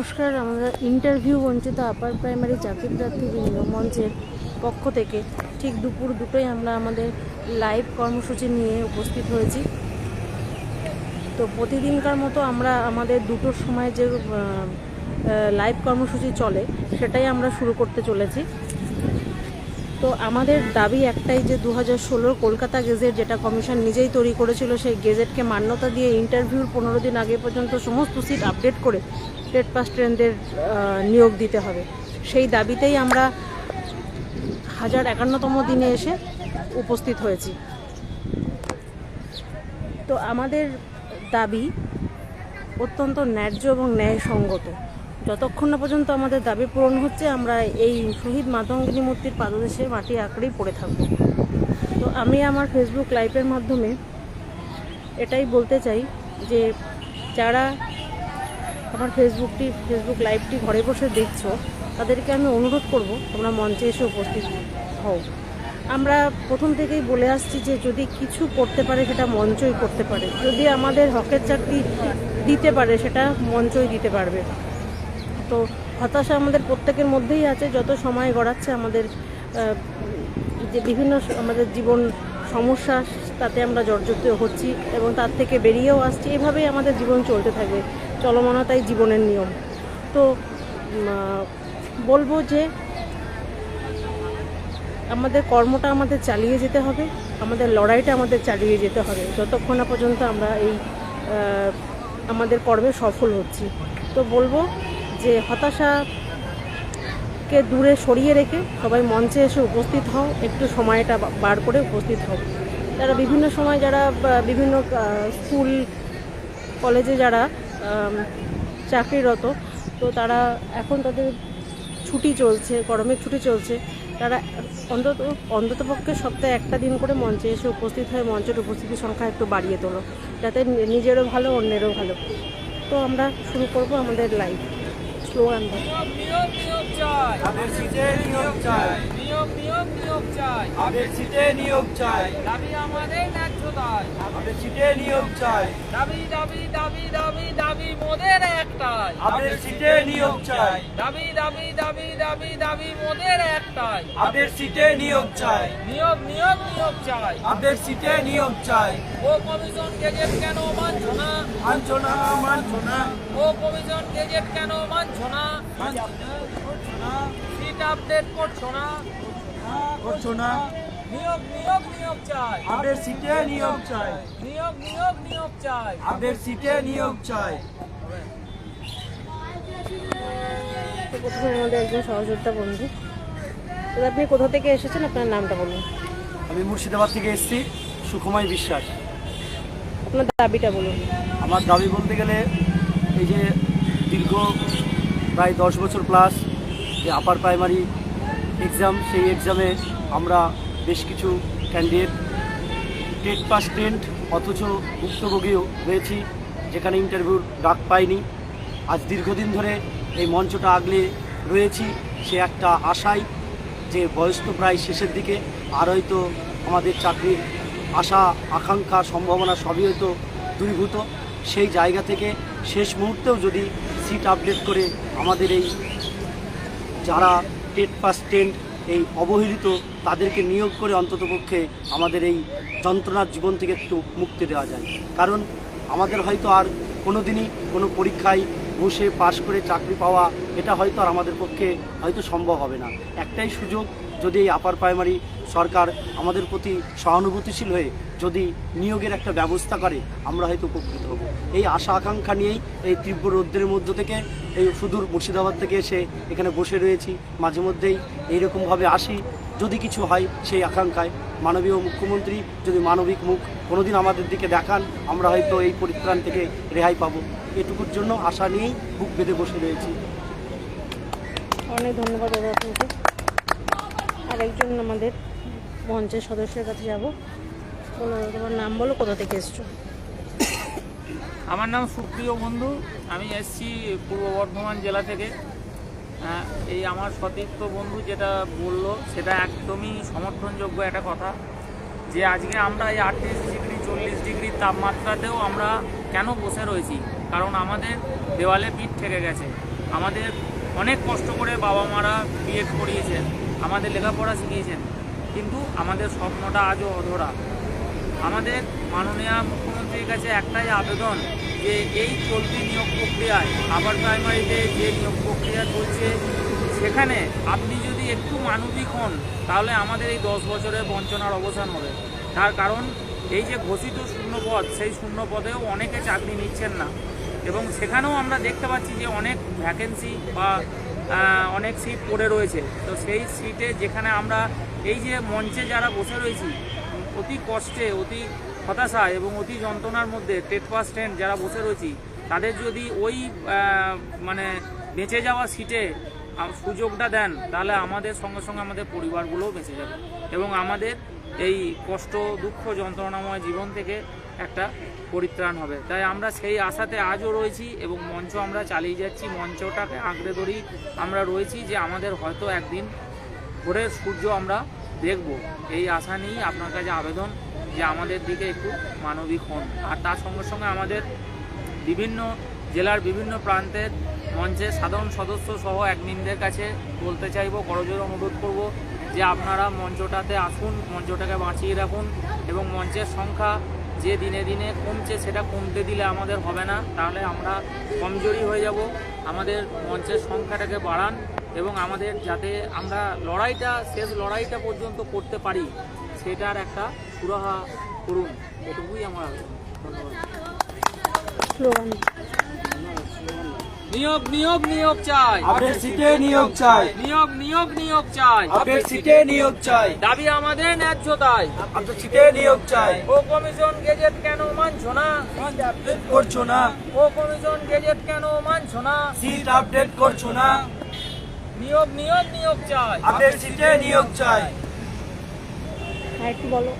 নমস্কার, আমরা ইন্টারভিউ বঞ্চিত আপার প্রাইমারি চাকরি প্রার্থীবৃন্দ মঞ্চের পক্ষ থেকে ঠিক দুপুর দুটোই আমরা আমাদের লাইভ কর্মসূচি নিয়ে উপস্থিত হয়েছি। তো প্রতিদিনকার মতো আমরা আমাদের দুটোর সময় যে লাইভ কর্মসূচি চলে, সেটাই আমরা শুরু করতে চলেছি। তো আমাদের দাবি একটাই যে দু হাজার ষোলোর কলকাতা গেজেট যেটা কমিশন নিজেই তৈরি করেছিল, সেই গেজেটকে মান্যতা দিয়ে ইন্টারভিউর পনেরো দিন আগে পর্যন্ত সমস্ত সিট আপডেট করে টেট পাস ট্রেনদের নিয়োগ দিতে হবে। সেই দাবিতেই আমরা হাজার একান্নতম দিনে এসে উপস্থিত হয়েছি। তো আমাদের দাবি অত্যন্ত ন্যায্য এবং ন্যায়সঙ্গত। যতক্ষণ না পর্যন্ত আমাদের দাবি পূরণ হচ্ছে, আমরা এই শহীদ মাতঙ্গিনী মূর্তির পাদদেশে মাটি আঁকড়েই পড়ে থাকব। তো আমি আমার ফেসবুক লাইভের মাধ্যমে এটাই বলতে চাই যে, যারা আমার ফেসবুকটি ফেসবুক লাইভটি ঘরে বসে দেখছ, তাদেরকে আমি অনুরোধ করব তোমরা মঞ্চে এসে উপস্থিত হও। আমরা প্রথম থেকেই বলে আসছি যে যদি কিছু করতে পারে সেটা মঞ্চই করতে পারে। যদি আমাদের হকের চাকরি দিতে পারে সেটা মঞ্চই দিতে পারবে। তো হতাশা আমাদের প্রত্যেকের মধ্যেই আছে, যত সময় গড়াচ্ছে আমাদের যে বিভিন্ন আমাদের জীবন সমস্যা, তাতে আমরা জর্জরিত হচ্ছি এবং তার থেকে বেরিয়েও আসছি। এভাবেই আমাদের জীবন চলতে থাকবে। চলমানতাই জীবনের নিয়ম। তো বলব যে আমাদের কর্মটা আমাদের চালিয়ে যেতে হবে, আমাদের লড়াইটা আমাদের চালিয়ে যেতে হবে। যতক্ষণ না পর্যন্ত আমরা এই আমাদের কর্মে সফল হচ্ছি। তো বলব যে হতাশাকে দূরে সরিয়ে রেখে সবাই মঞ্চে এসে উপস্থিত হও, একটু সময়টা বার করে উপস্থিত হও। যারা বিভিন্ন সময় যারা বিভিন্ন স্কুল, কলেজে যারা চাকরিরত। তো তারা এখন তাদের ছুটি চলছে, গরমের ছুটি চলছে। তারা অন্তত, অন্ততপক্ষে সপ্তাহে একটা দিন করে মঞ্চে এসে উপস্থিত হয়ে মঞ্চের উপস্থিতির সংখ্যা একটু বাড়িয়ে তোলো, যাতে নিজেরও ভালো, অন্যেরও ভালো। তো আমরা শুরু করব আমাদের লাইভ স্লোগান। নিয়োগ নিয়োগ চাই। তাদের সিটে নিয়োগ চাই। দাবি আমাদের ন্যায্য দায়। তাদের সিটে নিয়োগ চাই। দাবি দাবি দাবি দাবি দাবি মোদের একটাই। তাদের সিটে নিয়োগ চাই। দাবি দাবি দাবি দাবি দাবি মোদের একটাই। তাদের সিটে নিয়োগ চাই। নিয়োগ নিয়োগ নিয়োগ চাই। তাদের সিটে নিয়োগ চাই। ও কমিশন গেজেট কেন মানছ না? মানছো না মানছো না। ও কমিশন গেজেট কেন মানছ না। সিট আপডেট করছ না? করছ না? নিয়োগ নিয়োগ নিয়োগ চাই। তাদের সিটে নিয়োগ চাই। নিয়োগ নিয়োগ নিয়োগ চাই। তাদের সিটে নিয়োগ চাই। আমাদের একজন বন্ধু। আপনি কোথা থেকে এসেছেন? আপনার নামটা বলুন। আমি মুর্শিদাবাদ থেকে এসেছি সুখময় বিশ্বাস। আপনার দাবিটা বলুন। আমার দাবি বলতে গেলে এই যে দীর্ঘ প্রায় দশ বছর প্লাস যে আপার প্রাইমারি এক্সাম সেই এক্সামে আমরা বেশ কিছু ক্যান্ডিডেট টেট পাস টেন্ট অথচ ভুক্তভোগীও হয়েছি, যেখানে ইন্টারভিউর ডাক পাইনি। আজ দীর্ঘদিন ধরে এই মঞ্চটা আগলে রয়েছি, সে একটা আশায় যে বয়স তো প্রায় শেষের দিকে, আর হয়তো আমাদের চাকরির আশা, আকাঙ্ক্ষা, সম্ভাবনা সবই হয়তো দূরীভূত। সেই জায়গা থেকে শেষ মুহূর্তেও যদি সিট আপডেট করে আমাদের এই যারা টেট পাস টেন্ট এই অবহেলিত তাদেরকে নিয়োগ করে অন্ততপক্ষে আমাদের এই যন্ত্রণার জীবন থেকে একটু মুক্তি দেওয়া যায়। কারণ আমাদের হয়তো আর কোনো দিনই কোনো পরীক্ষায় বসে পাশ করে চাকরি পাওয়া এটা হয়তো আর আমাদের পক্ষে হয়তো সম্ভব হবে না। একটাই সুযোগ যদি এই আপার প্রাইমারি সরকার আমাদের প্রতি সহানুভূতিশীল হয়ে যদি নিয়োগের একটা ব্যবস্থা করে, আমরা হয়তো উপকৃত হব। এই আশা আকাঙ্ক্ষা নিয়েই এই তীব্র রৌদ্রের মধ্য থেকে এই সুদূর মুর্শিদাবাদ থেকে এসে এখানে বসে রয়েছি। মাঝে মধ্যেই এইরকমভাবে আসি, যদি কিছু হয় সেই আকাঙ্ক্ষায়। মাননীয় মুখ্যমন্ত্রী যদি মানবিক মুখ কোনোদিন আমাদের দিকে দেখান, আমরা হয়তো এই পরিত্রাণ থেকে রেহাই পাবো। এটুকুর জন্য আশা নিয়েই বুক বেঁধে বসে রয়েছি। অনেক ধন্যবাদ দাদা আপনাকে। আর একজন আমাদের মঞ্চের সদস্যের কাছে যাব। তোমার নাম বলো, কোথা থেকে এসছো? আমার নাম সুপ্রিয় বন্ধু আমি এসছি পূর্ব বর্ধমান জেলা থেকে। আহ, এই আমার সতীর্থ বন্ধু যেটা বলল সেটা একদমই সমর্থনযোগ্য একটা কথা যে আজকে আমরা এই আটত্রিশ ডিগ্রি চল্লিশ ডিগ্রি তাপমাত্রাতেও আমরা কেন বসে রয়েছি? কারণ আমাদের দেওয়ালে পিঠ থেকে গেছে। আমাদের অনেক কষ্ট করে বাবা মারা বিএড করিয়েছেন আমাদের লেখাপড়া শিখিয়েছেন কিন্তু আমাদের স্বপ্নটা আজও অধরা। আমাদের মাননীয় মুখ্যমন্ত্রীর কাছে একটাই আবেদন যে এই চলতি নিয়োগ প্রক্রিয়ায় আবার প্রাইমারিতে যে নিয়োগ প্রক্রিয়া চলছে, সেখানে আপনি যদি একটু মানবিক হন, তাহলে আমাদের এই দশ বছরের বঞ্চনার অবসান হবে। তার কারণ, এই যে ঘোষিত শূন্যপদ সেই শূন্য পদেও অনেকে চাকরি নিচ্ছেন না। এবং সেখানেও আমরা দেখতে পাচ্ছি যে অনেক ভ্যাকেন্সি বা অনেক সিট পড়ে রয়েছে। তো সেই সিটে যেখানে আমরা এই যে মঞ্চে যারা বসে রয়েছি, অতি কষ্টে, অতি হতাশা এবং অতি যন্ত্রণার মধ্যে টেট পাস টেন যারা বসে রয়েছি, তাদের যদি ওই মানে বেঁচে যাওয়া সিটে সুযোগটা দেন, তাহলে আমাদের সঙ্গে সঙ্গে আমাদের পরিবারগুলোও বেঁচে যাবে এবং আমাদের এই কষ্ট, দুঃখ, যন্ত্রণাময় জীবন থেকে একটা পরিত্রাণ হবে। তাই আমরা সেই আশাতে আজও রয়েছি এবং মঞ্চ আমরা চালিয়ে যাচ্ছি। মঞ্চটাকে আঁকড়ে ধরি আমরা রয়েছি যে আমাদের হয়তো একদিন ভোরের সূর্য আমরা দেখব। এই আশা নিয়েই আপনার কাছে আবেদন। যে আমাদের দিকে একটু মানবিক হন। আর তার সঙ্গে সঙ্গে আমাদের বিভিন্ন জেলার বিভিন্ন প্রান্তের মঞ্চের সাধারণ সদস্য সহ অ্যাডমিনদের কাছে বলতে চাইব করজোর অনুরোধ করব যে আপনারা মঞ্চটাতে আসুন, মঞ্চটাকে বাঁচিয়ে রাখুন এবং মঞ্চের সংখ্যা যে দিনে দিনে কমছে সেটা কমতে দিলে আমাদের হবে না। তাহলে আমরা কমজোরি হয়ে যাব। আমাদের মঞ্চের সংখ্যাটাকে বাড়ান এবং আমাদের যাতে আমরা লড়াইটা, শেষ লড়াইটা পর্যন্ত করতে পারি। সেটার একটা সুরাহা করুন। এটুকুই আমার ধন্যবাদ। নিয়োগ নিয়োগ নিয়োগ চাই। আপডেট সিটে নিয়োগ চাই। নিয়োগ নিয়োগ নিয়োগ চাই। আপডেট সিটে নিয়োগ চাই। দাবি আমাদের ন্যায্য তাই আপডেট সিটে নিয়োগ চাই। ও কমিশন গেজেট কেন মানছো না? আপডেট করছ না। ও কমিশন গেজেট কেন মানছো না? সিট আপডেট করছ না। নিয়োগ নিয়োগ নিয়োগ চাই। আপডেট সিটে নিয়োগ চাই। একটু বলো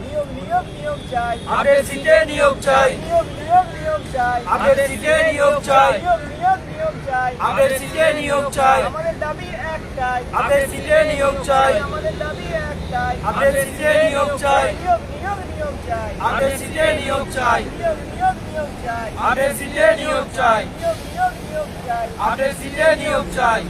নিয়োগ নিয়োগ নিয়োগ চাই আপডেট সিটে নিয়োগ চাই নিয়োগ নিয়োগ নিয়োগ চাই আপডেট সিটে নিয়োগ চাই নিয়োগ নিয়োগ নিয়োগ চাই আপডেট সিটে নিয়োগ চাই আমাদের দাবি একটাই আপডেট সিটে নিয়োগ চাই আমাদের দাবি একটাই আপডেট সিটে নিয়োগ চাই নিয়োগ নিয়োগ নিয়োগ চাই আপডেট সিটে নিয়োগ চাই নিয়োগ নিয়োগ নিয়োগ চাই আপডেট সিটে নিয়োগ চাই নিয়োগ নিয়োগ নিয়োগ চাই আপডেট সিটে নিয়োগ চাই